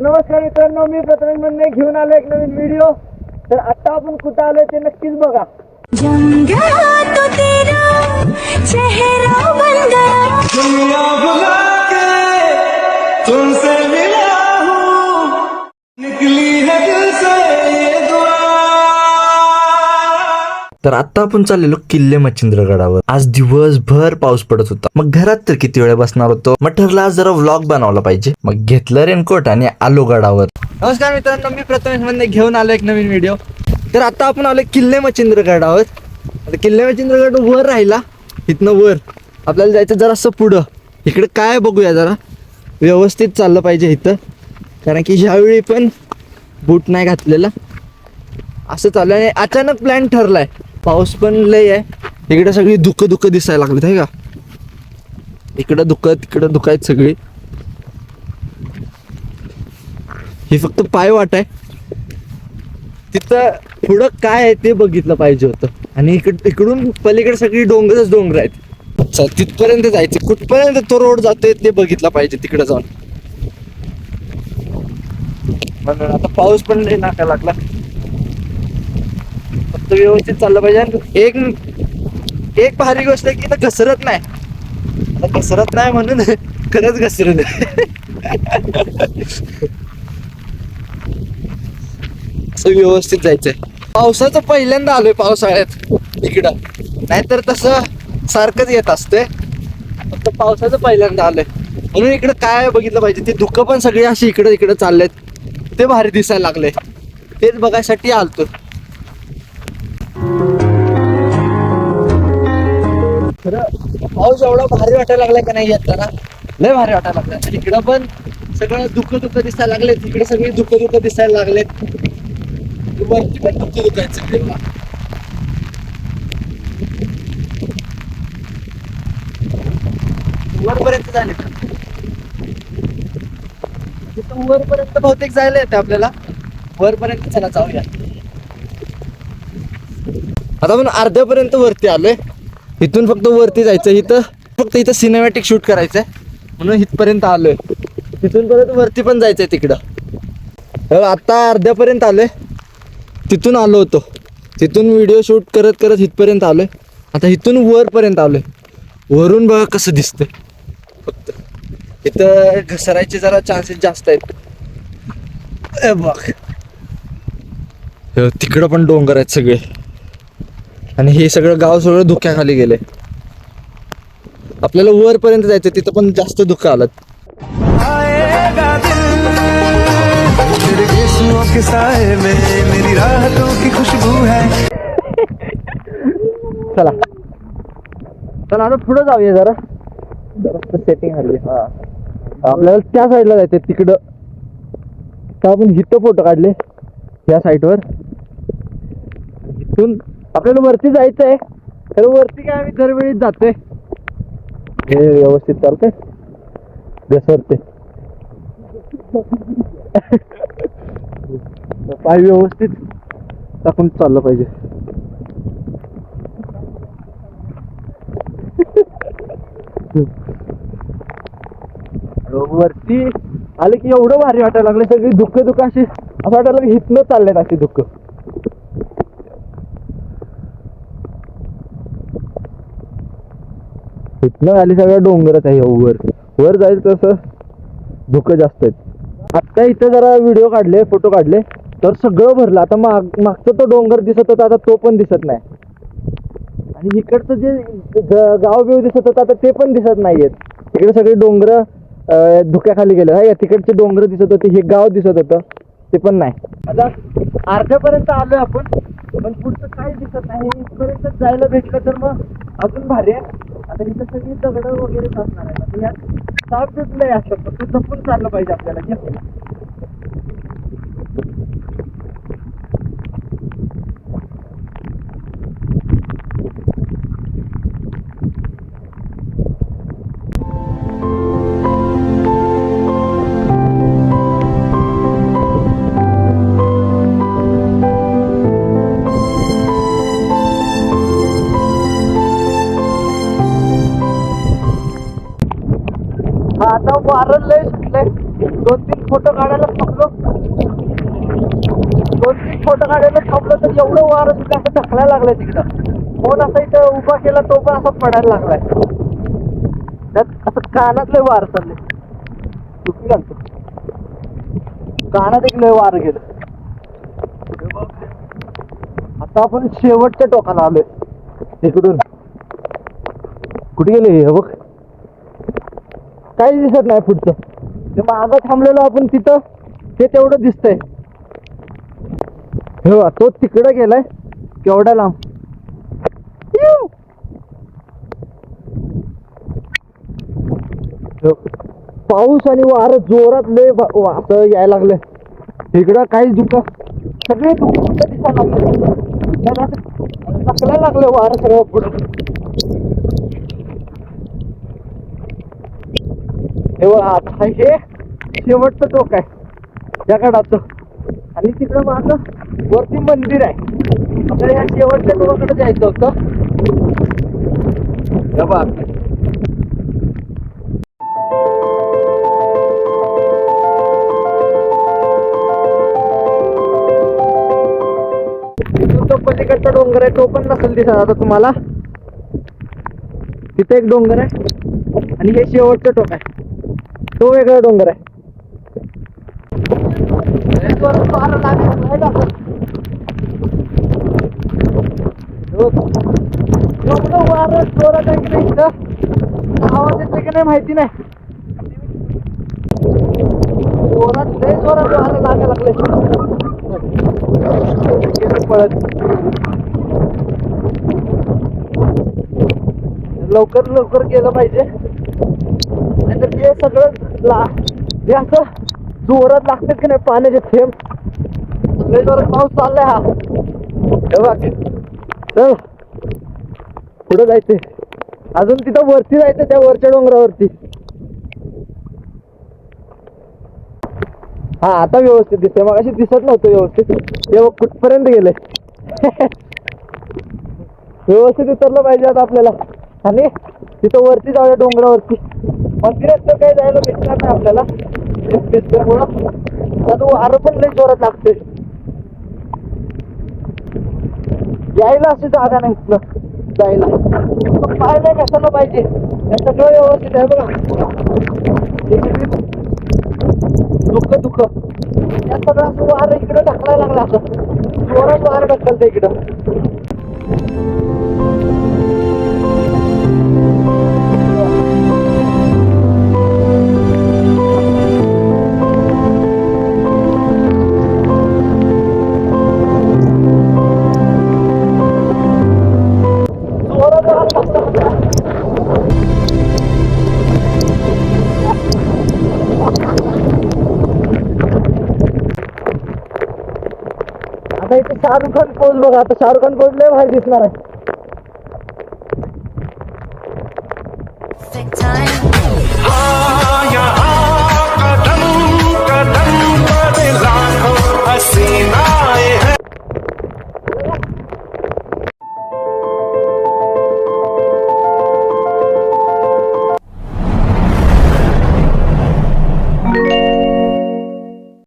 नमस्कार मित्रांनो मी प्रथमेश म्हणणे घेऊन आलो एक नवीन व्हिडिओ तर आता आपण कुठं आलोय ते नक्कीच बघा. चेहरा तर आता आपण चाललेलो किल्ले मच्छिंद्रगडावर. आज दिवसभर पाऊस पडत होता. मग घरात तर किती वेळ बसणार होतो? मग ठरला आज जरा व्लॉग बनवला पाहिजे. मग घेतलं रेनकोट आणि आलो गडावर. नमस्कार मित्रांनो मी प्रथमेश म्हणणे घेऊन आलो एक नवीन व्हिडिओ तर आता आपण आलो किल्ले मच्छिंद्रगडावर. आता किल्ले मच्छिंद्रगड वर राहिला. इथनं वर. आपल्याला जायचं जरासं पुढं. इकडे काय बघूया जरा. व्यवस्थित चाललं पाहिजे इथं. कारण की ह्यावेळी पण बूट नाही घातलेला. असं चाललं आणि अचानक प्लॅन ठरलाय. पाऊस पण लय आहे. इकडे सगळी दुःख दुःख दिसायला लागलीत आहे का? इकडं दुःख तिकडं दुःख आहेत सगळी. ही फक्त पाय वाट आहे. तिथं पुढं काय आहे ते बघितलं पाहिजे होतं. आणि इकड इकडून पलीकडे सगळी डोंगरच डोंगर आहेत. तिथपर्यंत जायचे. कुठपर्यंत तो रोड जातोय ते बघितलं पाहिजे तिकडे जाऊन. आता पाऊस पण नाही नाका लागला. फक्त व्यवस्थित चाललं पाहिजे आणि एक एक भारी गोष्ट आहे की इथं घसरत नाही. आता घसरत नाही म्हणून खरंच घसरत असं व्यवस्थित जायचंय. पावसाचं पहिल्यांदा आलोय पावसाळ्यात इकडं. नाहीतर तसं सारखंच येत असते फक्त पावसाचं पहिल्यांदा आलोय. म्हणून इकडं काय बघितलं पाहिजे ते धुकं पण सगळे असे इकडं इकडं चाललेत. ते भारी दिसायला लागले तेच बघायसाठी आलतो. खरं पाऊस एवढा भारी वाटायला लागलाय का नाही येताना लय भारी वाटायला लागलाय. आणि इकडं पण सगळं दुःख दुःख दिसायला लागले तिकडे सगळे दुःख दुःख दिसायला लागलेत. वरती पण दुःख दुःख आहेत सगळे वरपर्यंत झाले तिथं वरपर्यंत बहुतेक जायला येते आपल्याला. वरपर्यंत चला जाऊया. आता आपण अर्ध्यापर्यंत वरती आलोय. इथून फक्त वरती जायचं इथं फक्त इथं सिनेमॅटिक शूट करायचंय. म्हणून इथपर्यंत आलोय. तिथून परत वरती पण जायचंय तिकडं. आता अर्ध्यापर्यंत आलोय. तिथून आलो होतो. तिथून व्हिडिओ शूट करत करत इथपर्यंत आलोय. आता इथून वरपर्यंत आलोय. वरून बघा कसं दिसतंय. फक्त. इथं घसरायचे जरा चान्सेस जास्त आहेत. ए बघ तिकडं पण डोंगर आहेत सगळे. आणि हे सगळं गाव सगळं धुक्याखाली गेलंय. आपल्याला वरपर्यंत जायचं तिथं पण जास्त धुकं आलं चला. चला आता पुढे जाऊया जरा. जरा सेटिंग हल्ली हा आपल्याला त्या साईडला जायचं तिकडं. तर आपण इथं फोटो काढले या साईटवर इथून आपल्याला वरती जायचं आहे तर वरती काय आम्ही दरवेळी जातोय. हे व्यवस्थित चालतंय. घसरते पाय व्यवस्थित टाकून चाललं पाहिजे. वरती आले की एवढं भारी वाटायला लागले सगळी दुःख दुःख अशी असं वाटायला लागलं हिथनं चाललेत अशी दुःख. इथनं आली सगळं डोंगरच आहे वर. वर जाईल तसं धुकं जास्त आहेत. आत्ता इथं जरा व्हिडिओ काढले फोटो काढले तर सगळं भरलं. आता माग मागचा तो डोंगर दिसत होता आता तो पण दिसत नाही. आणि इकडचं जे गाव बिव दिसत होतं आता ते पण दिसत नाही आहेत इकडे सगळे डोंगर धुक्याखाली गेले. या तिकडचे डोंगर दिसत होते हे गाव दिसत होतं ते पण नाही. आता अर्ध्यापर्यंत आलोय आपण पण पुढचं काही दिसत नाही. इथपर्यंत जायला भेटलं तर मग अजून भारी आहे. तरी तर सगळी दगड वगैरे असणार आहे म्हणजे यात साप बिपलंय असं पण ते जपून चाललं पाहिजे आपल्याला आता वारं लय सुटलंय. दोन तीन फोटो काढायला थांबलो. दोन तीन फोटो काढायला थांबलो तर एवढं वारं सुद्धा असं ढकलायला लागलंय तिकडं. फोन असा इथं उभा केला तो पण असा पडायला लागलाय. त्यात असं कानातलं वार चाललंय. चुकी घालतो कानात एक लय वार गेलं. आता आपण शेवटच्या टोकाला आलोय. इकडून. कुठे गेले हे बघ? काही दिसत नाही पुढचं. ते मागं थांबलेलो आपण तिथं ते तेवढं दिसतंय. हे बघा, तो तिकडं गेलाय केवढा लांब. पाऊस आणि वारं जोरात लय वा- असं यायला लागलं इकडं काही दुख सगळे दुःख दिसायला लागले. लागलं वारं सगळं पुढं. तेव्हा आता हे. शेवटचं टोक आहे. त्या गडाचं. आणि तिकडं माझं वरती मंदिर आहे. आपल्याला ह्या शेवटच्या टोकाकडे जायचं होतं. हे पलीकडचा डोंगर आहे तो पण नसेल दिसत आता तुम्हाला. तिथे एक डोंगर आहे. आणि हे शेवटचं टोक आहे. तो वेगळा डोंगर आहे. नाही आवाज येते नाही माहिती नाही जोरात लय जोरात लागायला लागले पळत लवकर लवकर गेलं पाहिजे. नाहीतर ते सगळं ला. जे जोरात लागतात की नाही पाण्याचे थेंब? लय जोरात पाऊस चाललाय हा. चल. पुढे जायचंय. अजून तिथं वरती जायचं त्या वरच्या डोंगरावरती. हा आता व्यवस्थित दिसतंय. मग अशी दिसत नव्हतं व्यवस्थित. तेव्हा कुठपर्यंत गेले व्यवस्थित उतरलं पाहिजे आता आपल्याला. आणि तिथं वरती जाऊया डोंगरावरती. मंदिरात तर काही जायला भेटणार नाही आपल्याला. दिसल्यामुळं पण लई जोरात लागते यायला अशी जागा नाही इथलं जायला. पाहायला कशाला पाहिजे? सगळं व्यवस्थित आहे बघा. दुःख दुःख. या सगळा असं इकडं ढकलायला लागलं असं. जोरात वारं ढकलतं इकडं. आता इथे शाहरुख खान पोच बघा? आता शाहरुख खान पोच लय भारी दिसणार आहे.